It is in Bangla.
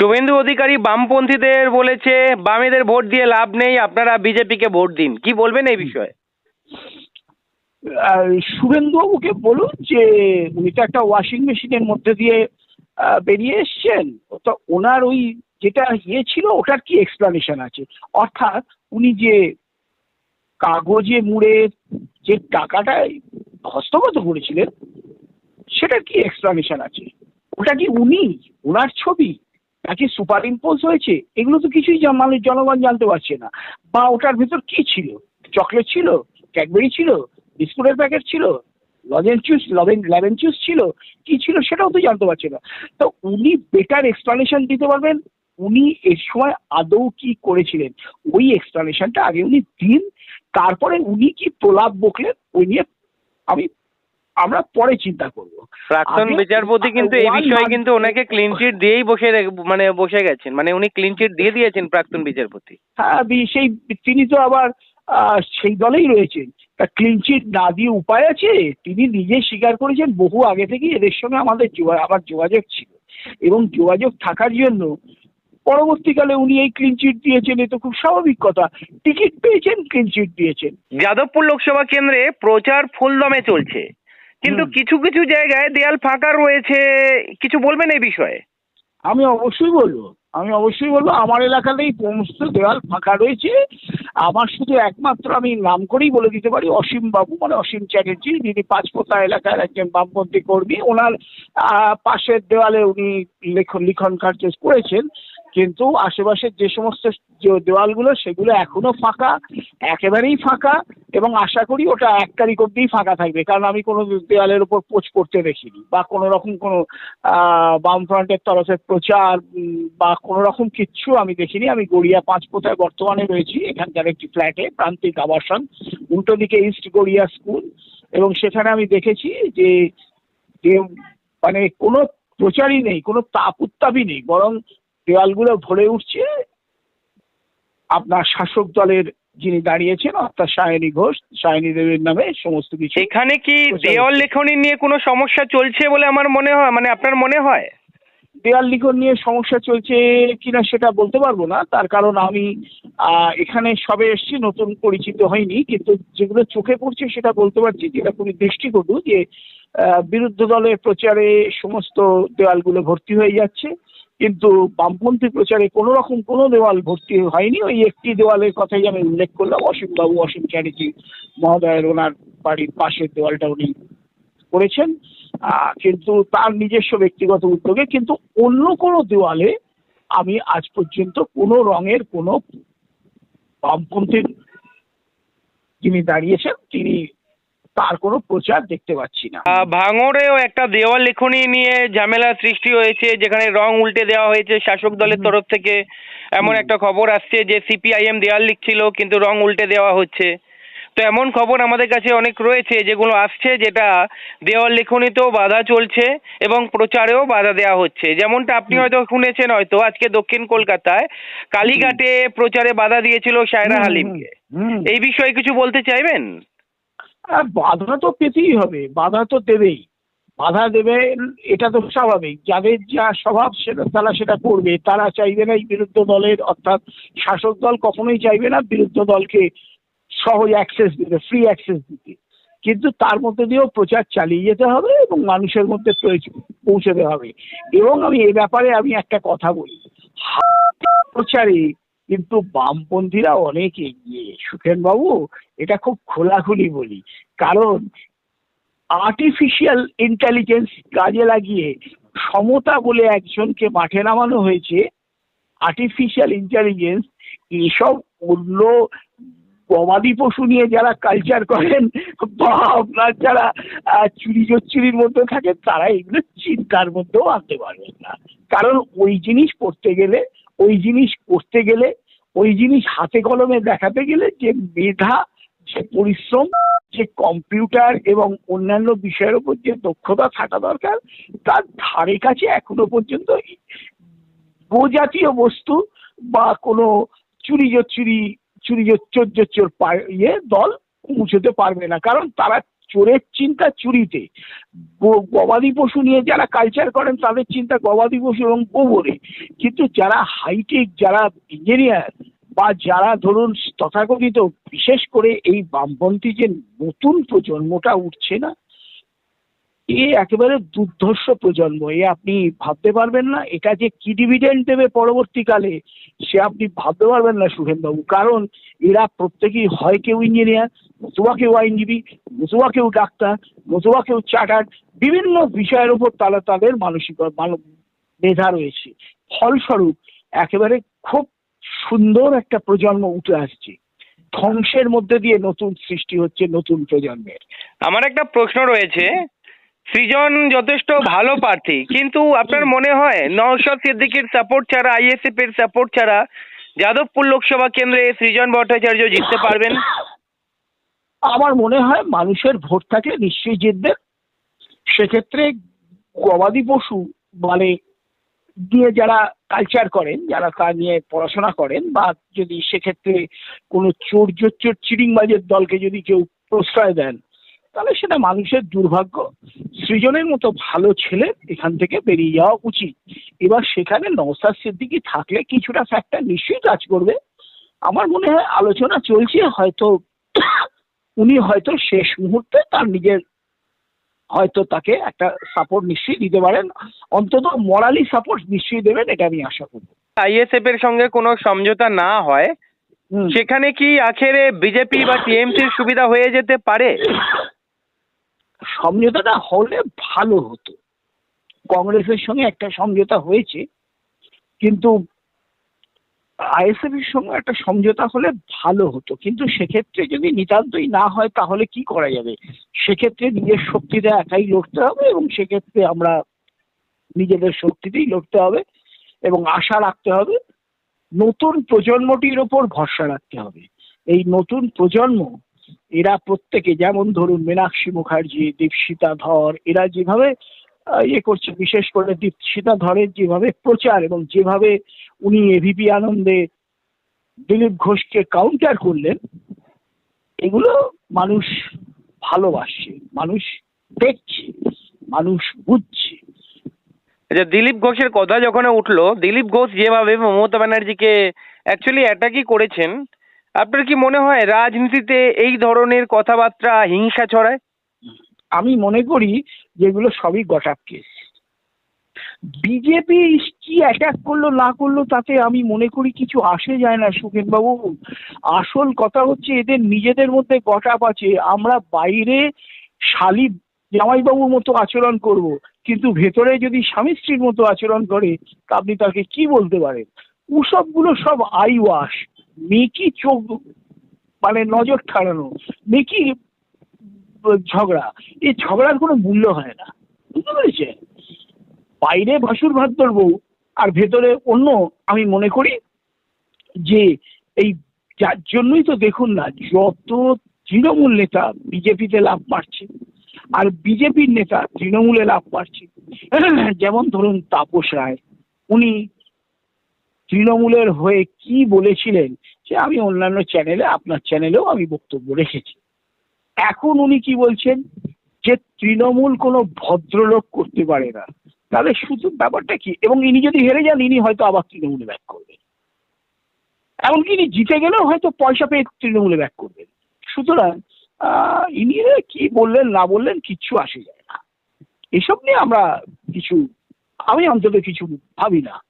শুভেন্দু অধিকারী বামপন্থীদের বলেছে, বামেদের ভোট দিয়ে লাভ নেই, আপনারা বিজেপিকে ভোট দিন। কি বলবেন এই বিষয়ে? শুভেন্দুবাবুকে বলুন যে, উনি তো একটা ওয়াশিং মেশিনের মধ্যে দিয়ে বেরিয়ে এসছেন। তো ওনার ওই যেটা ইয়ে ছিল, ওটার কি এক্সপ্লানেশন আছে? অর্থাৎ উনি যে কাগজে মুড়ে যে টাকাটা হস্তগত করেছিলেন, সেটার কি এক্সপ্লানেশন আছে? ওটা কি উনি, ওনার ছবি? নাকি সুপার ইম্পোজ হয়েছে? এগুলো তো কিছুই মানুষ জনগণ জানতে পারছে না। বা ওটার ভেতর কি ছিল? চকলেট ছিল? ক্যাডবেরি ছিল? বিস্কুটের প্যাকেট ছিল? লজেন চুস লবেন লেবেন চুস ছিল? কি ছিল সেটাও তো জানতে পারছে না। তো উনি বেটার এক্সপ্লানেশন দিতে পারবেন। উনি এর সময় আদৌ কি করেছিলেন? ওই এক্সপ্লানেশনটা আগে উনি দিন। তারপরে উনি কি প্রলাপ বকলেন, ওই নিয়ে আমি আমরা পরে চিন্তা করব। প্রাক্তন বিচারপতি কিন্তু এই বিষয়ে কিন্তু ওনাকে ক্লিন চিট দিয়েই বসে মানে বসে গেছেন। মানে উনি ক্লিন চিট দিয়ে দিয়েছেন প্রাক্তন বিচারপতি। হ্যাঁ সেই তিনি তো আবার সেই দলেই রয়েছেন। তা ক্লিন চিট না দিয়ে উপায় আছে? তিনি নিজে স্বীকার করেছেন বহু আগে থেকেই এদের সঙ্গে আমাদের আবার যোগাযোগ ছিল। এবং যোগাযোগ থাকার জন্য পরবর্তীকালে উনি এই ক্লিন চিট দিয়েছেন এ তো খুব স্বাভাবিক কথা। টিকিট পেয়েছেন ক্লিন চিট দিয়েছেন। যাদবপুর লোকসভা কেন্দ্রে প্রচার ফুলদমে চলছে। কিন্তু কিছু কিছু জায়গায় দেয়াল ফাঁকা রয়েছে। কিছু বলবেন এই বিষয়ে? আমি অবশ্যই বলব। আমি অবশ্যই বলব আমার এলাকাতেই সমস্ত দেওয়াল ফাঁকা রয়েছে। আমার শুধু একমাত্র আমি নাম করেই বলে দিতে পারি অসীম বাবু মানে অসীম চ্যাটার্জি যিনি পাঁচপোতা এলাকার একজন বামপন্থী কর্মী। ওনার পাশের দেওয়ালে উনি লেখন লিখন কার্য করেছেন। কিন্তু আশেপাশের যে সমস্ত দেওয়ালগুলো সেগুলো এখনও ফাঁকা একেবারেই ফাঁকা এবং আশা করি ওটা এক তারিখ অব্দিই ফাঁকা থাকবে। কারণ আমি কোনো দেওয়ালের উপর পোচ করতে দেখিনি বা কোনো রকম কোনো আহ, বামফ্রন্টের তরফে প্রচার বা কোনো রকম কিচ্ছু আমি দেখিনি। আমি গড়িয়া পাঁচপোতায় বর্তমানে রয়েছি এখানকার একটি ফ্ল্যাটে প্রান্তিক আবাসন উল্টো দিকে ইস্ট গড়িয়া স্কুল এবং সেখানে আমি দেখেছি যে মানে কোনো প্রচারই নেই কোনো তাপ উত্তাপই নেই বরং দেওয়ালগুলো ভরে উঠছে। আপনার শাসক দলের যিনি দাঁড়িয়েছেন অর্থাৎ সায়নী ঘোষ সায়নী দেবীর নামে সমস্ত কিছু। এখানে কি দেওয়াল। লেখনী নিয়ে কোনো সমস্যা চলছে বলে আমার মনে হয় মানে আপনার মনে হয়? দেয়াল লিখন নিয়ে সমস্যা চলছে কিনা সেটা বলতে পারব না। তার কারণ আমি এখানে সবে এসেছি নতুন পরিচিত হয়নি কিন্তু যেগুলো চোখে পড়ছে সেটা বলতে পারছি যেটা খুবই দৃষ্টিকটু যে বিরুদ্ধ দলের প্রচারে সমস্ত দেওয়ালগুলো ভর্তি হয়ে যাচ্ছে। কিন্তু বামপন্থী প্রচারে কোনো রকম কোনো দেওয়াল ভর্তি হয়নি। ওই একটি দেওয়ালের কথাই আমি উল্লেখ করলাম, অসীমবাবু, অসীম চ্যাটার্জি মহোদয়ের ওনার বাড়ির পাশের দেওয়ালটা উনি করেছেন। কিন্তু তার নিজস্ব ব্যক্তিগত উদ্যোগে কিন্তু অন্য কোনো দেওয়ালে আমি আজ পর্যন্ত কোনো রঙের কোনো বামপন্থীর যিনি দাঁড়িয়েছেন, তিনি তার কোনো প্রচার দেখতে পাচ্ছি না। ভাঙড়েও একটা দেওয়াল লেখনী নিয়ে ঝামেলা সৃষ্টি হয়েছে যেখানে রং উল্টে দেওয়া হয়েছে শাসক দলের তরফ থেকে। এমন একটা খবর আসছে যে সিপিআইএম দেওয়াল লিখছিল কিন্তু রং উল্টে দেওয়া হচ্ছে। তো এমন খবর আমাদের কাছে অনেক রয়েছে যেগুলো আসছে যেটা দেওয়াল লেখনীতেও বাধা চলছে এবং প্রচারেও বাধা দেওয়া হচ্ছে। যেমনটা আপনি হয়তো শুনেছেন হয়তো আজকে দক্ষিণ কলকাতায় কালীঘাটে প্রচারে বাধা দিয়েছিল সায়রা হালিমকে। এই বিষয়ে কিছু বলতে চাইবেন? আর বাধা তো পেতেই হবে, বাধা তো দেবেই। বাধা দেবে, এটা তো স্বাভাবিক। যাদের যা স্বভাব, সেটা তারা সেটা করবে। তারা চাইবে না এই বিরুদ্ধ দলের, অর্থাৎ শাসক দল কখনোই চাইবে না বিরুদ্ধ দলকে সহজ অ্যাক্সেস দিতে ফ্রি অ্যাক্সেস দিতে। কিন্তু তার মধ্যে দিয়েও প্রচার চালিয়ে যেতে হবে এবং মানুষের মধ্যে পৌঁছতে হবে। এবং আমি এ ব্যাপারে আমি একটা কথা বলি। প্রচারে কিন্তু বামপন্থীরা অনেক এগিয়ে সুখেন বাবু এটা খুব খোলাখুলি বলি। কারণ আর্টিফিশিয়াল ইন্টেলিজেন্স কাজে লাগিয়ে সমতা বলে একজনকে মাঠে নামানো হয়েছে আর্টিফিশিয়াল ইন্টেলিজেন্স এসব অন্য গবাদি পশু নিয়ে যারা কালচার করেন, বা আপনার যারা চুরি চুরির মধ্যে থাকেন, তারা এগুলো চিন্তার মধ্যেও আনতে পারবেন না। কারণ ওই জিনিস করতে গেলে, ওই জিনিস করতে গেলে, ওই জিনিস হাতে কলমে দেখাতে গেলে যে মেধা, যে পরিশ্রম, যে কম্পিউটার এবং অন্যান্য বিষয়ের উপর যে দক্ষতা থাকা দরকার, তার ধারে কাছে এখনও পর্যন্ত গো জাতীয় বস্তু বা কোনো চুরি চুরি চুরি চোর চোর ইয়ে দল পৌঁছতে পারবে না। কারণ তারা চোরের চিন্তা চুরিতে। গবাদি পশু নিয়ে যারা কালচার করেন, তাদের চিন্তা গবাদি পশু এবং গোবরে। কিন্তু যারা হাইটেক যারা ইঞ্জিনিয়ার বা যারা ধরুন তথাকথিত, বিশেষ করে এই বামপন্থী যে নতুন প্রজন্মটা উঠছে না এ একেবারে দুর্ধর্ষ প্রজন্ম, এ আপনি ভাবতে পারবেন না, এটা যে কি ডিভিডেন্ড দেবে পরবর্তীকালে, সে আপনি ভাবতে পারবেন না সুখেনবাবু। কারণ এরা প্রত্যেকেই হয় কেউ ইঞ্জিনিয়ার নতুবা কেউ আইনজীবী নতুবা কেউ ডাক্তার নতুবা কেউ চার্টার্ড বিভিন্ন বিষয়ের উপর তারা তাদের মানসিক মেধা রয়েছে। ফলস্বরূপ একেবারে খুব সুন্দর একটা প্রজন্ম উঠে আসছে। ধ্বংসের মধ্যে দিয়ে নতুন সৃষ্টি হচ্ছে নতুন প্রজন্মের। আমার একটা প্রশ্ন রয়েছে সৃজন যথেষ্ট ভালো প্রার্থী। কিন্তু আপনার মনে হয় নওশাদ সিদ্দিকীর সাপোর্ট ছাড়া আইএসএফ এর সাপোর্ট ছাড়া যাদবপুর লোকসভা কেন্দ্রে সৃজন ভট্টাচার্য জিততে পারবেন? আমার মনে হয় মানুষের ভোট থাকলে নিশ্চয়ই জিতবে সেক্ষেত্রে গবাদি পশু মানে দিয়ে যারা কালচার করেন, যারা তা নিয়ে পড়াশোনা করেন বা যদি সেক্ষেত্রে কোনো চোর চোর চিরিংবাজের দলকে যদি কেউ প্রশ্রয় দেন তাহলে সেটা মানুষের দুর্ভাগ্য। সৃজনের মতো ভালো ছেলে এখান থেকে বেরিয়ে যাওয়া উচিত। এবার সেখানে নওসাদ সিদ্দিকি থাকলে কিছুটা ফ্যাক্টর নিশ্চয়ই কাজ করবে। আমার মনে হয় আলোচনা চলছে হয়তো উনি হয়তো শেষ মুহূর্তে তার নিজের হয়তো তাকে একটা সাপোর্ট নিশ্চয়ই দিতে পারেন। অন্তত মরালি সাপোর্ট নিশ্চয়ই দেবেন এটা আমি আশা করব আইএসএফ এর সঙ্গে কোনো সমঝোতা না হয় সেখানে কি আখেরে বিজেপি বা টিএমসির সুবিধা হয়ে যেতে পারে? সমঝোতাটা হলে ভালো হতো। কংগ্রেসের সঙ্গে একটা সমঝোতা হয়েছে, কিন্তু আইএসএফ এর সঙ্গে একটা সমঝোতা হলে ভালো হতো। কিন্তু সেক্ষেত্রে যদি নিতান্তই না হয়, তাহলে কি করা যাবে? সেক্ষেত্রে নিজের শক্তিটা একাই লড়তে হবে এবং সেক্ষেত্রে আমরা নিজেদের শক্তিতেই লড়তে হবে এবং আশা রাখতে হবে, নতুন প্রজন্মটির ওপর ভরসা রাখতে হবে। এই নতুন প্রজন্ম এরা প্রত্যেকে, যেমন ধরুন মীনাক্ষী মুখার্জি, দীপশিতা ধর, এরা যেভাবে ইয়ে করছে, বিশেষ করে দীপশিতা ধরের যেভাবে প্রচার এবং যেভাবে উনি এভিপি আনন্দে দিলীপ ঘোষকে কাউন্টার করলেন, এগুলো মানুষ ভালোবাসছে, মানুষ দেখছে, মানুষ বুঝছে। আচ্ছা দিলীপ ঘোষের কথা যখন উঠল, দিলীপ ঘোষ যেভাবে মমতা ব্যানার্জিকে অ্যাকচুয়ালি অ্যাটাকই করেছেন আপনার কি মনে হয় রাজনীতিতে এই ধরনের কথাবার্তা হিংসা ছড়ায়? আমি মনে করি যেগুলো সবই গটাপ কেস বিজেপি কি অ্যাটাক করল, না করল, তাতে আমি মনে করি কিছু আসে যায় না সুখেন বাবু আসল কথা হচ্ছে এদের নিজেদের মধ্যে গটাপ আছে। আমরা বাইরে শালি জামাইবাবুর মতো আচরণ করব, কিন্তু ভেতরে যদি স্বামী স্ত্রীর মতো আচরণ করে, তা আপনি তাকে কি বলতে পারেন? ওসবগুলো সব আই ওয়াশ। মেকি চোখ মানে নজর ঠাড়ানো মেকি ঝগড়া এই ঝগড়ার কোনো মূল্য হয় না। বুঝতে পেরেছেন? বাইরে ভাসুর ভাত বউ আর ভেতরে অন্য, আমি মনে করি যে এই যার জন্যই তো দেখুন না, যত তৃণমূল নেতা বিজেপিতে লাভ পাচ্ছে আর বিজেপির নেতা তৃণমূলে লাভ পাচ্ছে যেমন ধরুন তাপস রায়, উনি তৃণমূলের হয়ে কি বলেছিলেন, সে আমি অন্যান্য চ্যানেলে আপনার চ্যানেলেও আমি বক্তব্য রেখেছি। এখন উনি কি বলছেন? যে তৃণমূল কোনো ভদ্রলোক করতে পারে না। তাহলে শুধু ব্যাপারটা কি? এবং ইনি যদি হেরে যান, ইনি হয়তো আবার তৃণমূলে ব্যাক করবেন। এমনকি ইনি জিতে গেলেও হয়তো পয়সা পেয়ে তৃণমূলে ব্যাক করবেন। সুতরাং ইনি কি বললেন, না বললেন, কিচ্ছু আসে যায় না। এসব নিয়ে আমরা কিছু, আমি অন্তত কিছু ভাবি না।